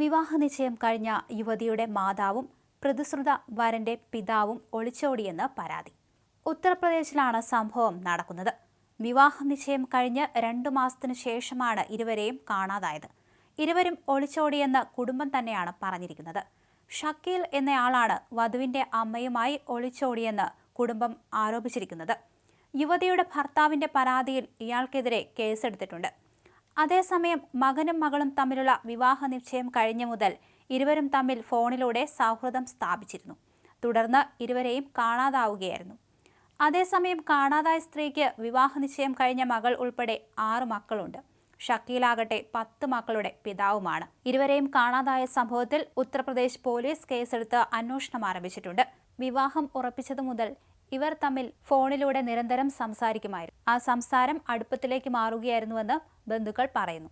വിവാഹ നിശ്ചയം കഴിഞ്ഞ യുവതിയുടെ മാതാവും പ്രതിശ്രുത വരന്റെ പിതാവും ഒളിച്ചോടിയെന്ന് പരാതി. ഉത്തർപ്രദേശിലാണ് സംഭവം നടക്കുന്നത്. വിവാഹ നിശ്ചയം കഴിഞ്ഞ് രണ്ടു മാസത്തിനു ശേഷമാണ് ഇരുവരെയും കാണാതായത്. ഇരുവരും ഒളിച്ചോടിയെന്ന് കുടുംബം തന്നെയാണ് പറഞ്ഞിരിക്കുന്നത്. ഷക്കീൽ എന്നയാളാണ് വധുവിന്റെ അമ്മയുമായി ഒളിച്ചോടിയെന്ന് കുടുംബം ആരോപിച്ചിരിക്കുന്നത്. യുവതിയുടെ ഭർത്താവിന്റെ പരാതിയിൽ ഇയാൾക്കെതിരെ കേസെടുത്തിട്ടുണ്ട്. അതേസമയം മകനും മകളും തമ്മിലുള്ള വിവാഹ നിശ്ചയം കഴിഞ്ഞ മുതൽ ഇരുവരും തമ്മിൽ ഫോണിലൂടെ സൗഹൃദം സ്ഥാപിച്ചിരുന്നു. തുടർന്ന് ഇരുവരെയും കാണാതാവുകയായിരുന്നു. അതേസമയം കാണാതായ സ്ത്രീക്ക് വിവാഹ നിശ്ചയം കഴിഞ്ഞ മകൾ ഉൾപ്പെടെ ആറ് മക്കളുണ്ട്. ഷക്കീലാകട്ടെ പത്ത് മക്കളുടെ പിതാവുമാണ്. ഇരുവരെയും കാണാതായ സംഭവത്തിൽ ഉത്തർപ്രദേശ് പോലീസ് കേസെടുത്ത് അന്വേഷണം ആരംഭിച്ചിട്ടുണ്ട്. വിവാഹം ഉറപ്പിച്ചതു മുതൽ ഇവർ തമ്മിൽ ഫോണിലൂടെ നിരന്തരം സംസാരിക്കുമായിരുന്നു. ആ സംസാരം അടുപ്പത്തിലേക്ക് മാറുകയായിരുന്നുവെന്ന് ബന്ധുക്കൾ പറയുന്നു.